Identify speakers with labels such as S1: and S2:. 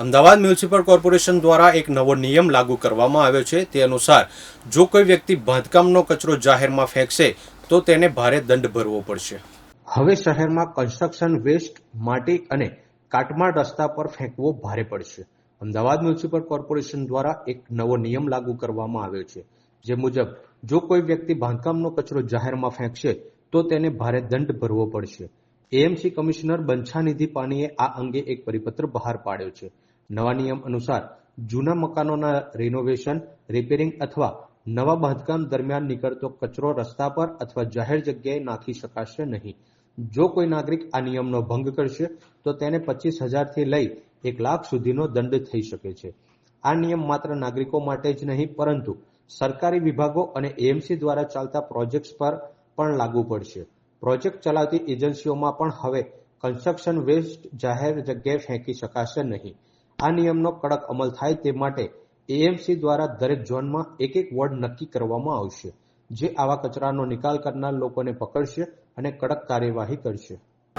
S1: Ahmedabad municipal corporation દ્વારા એક નવો નિયમ લાગુ કરવામાં આવ્યો છે. તે અનુસાર, જો કોઈ વ્યક્તિ બાંધકામનો કચરો જાહેરમાં ફેંકશે, તો તેને ભારે દંડ ભરવો પડશે. હવે શહેરમાં કન્સ્ટ્રક્શન વેસ્ટ, માટી અને કાટમાળ રસ્તા પર ફેંકવો ભારે પડશે. અમદાવાદ મ્યુનિસિપલ કોર્પોરેશન દ્વારા એક નવો નિયમ લાગુ કરવામાં આવ્યો છે, જે મુજબ, જો કોઈ વ્યક્તિ બાંધકામનો કચરો જાહેરમાં ફેંકશે, તો તેને ભારે દંડ ભરવો પડશે. એએમસી કમિશનર બંછાનિધિ પાનીએ આ અંગે એક પરિપત્ર બહાર પાડ્યો છે. નવા નિયમ અનુસાર જૂના મકાનોના રિનોવેશન રિપેરિંગ અથવા નવા બાંધકામ દરમિયાન નીકળતો કચરો રસ્તા પર અથવા જાહેર જગ્યાએ નાખી શકાશે નહીં. જો કોઈ નાગરિક આ નિયમનો ભંગ કરશે, તો તેને પચીસ હજારથી લઈ એક લાખ સુધીનો દંડ થઈ શકે છે. આ નિયમ માત્ર નાગરિકો માટે જ નહીં, પરંતુ સરકારી વિભાગો અને એએમસી દ્વારા ચાલતા પ્રોજેક્ટ્સ પર પણ લાગુ પડશે. પ્રોજેક્ટ ચલાવતી એજન્સીઓમાં પણ હવે કન્સ્ટ્રક્શન વેસ્ટ જાહેર જગ્યાએ ફેંકી શકાશે નહીં. આ નિયમનો કડક અમલ થાય તે માટે એએમસી દ્વારા દરેક ઝોનમાં એક એક વોર્ડ નક્કી કરવામાં આવશે, જે આવા કચરાનો નિકાલ કરનાર લોકોને પકડશે અને કડક કાર્યવાહી કરશે.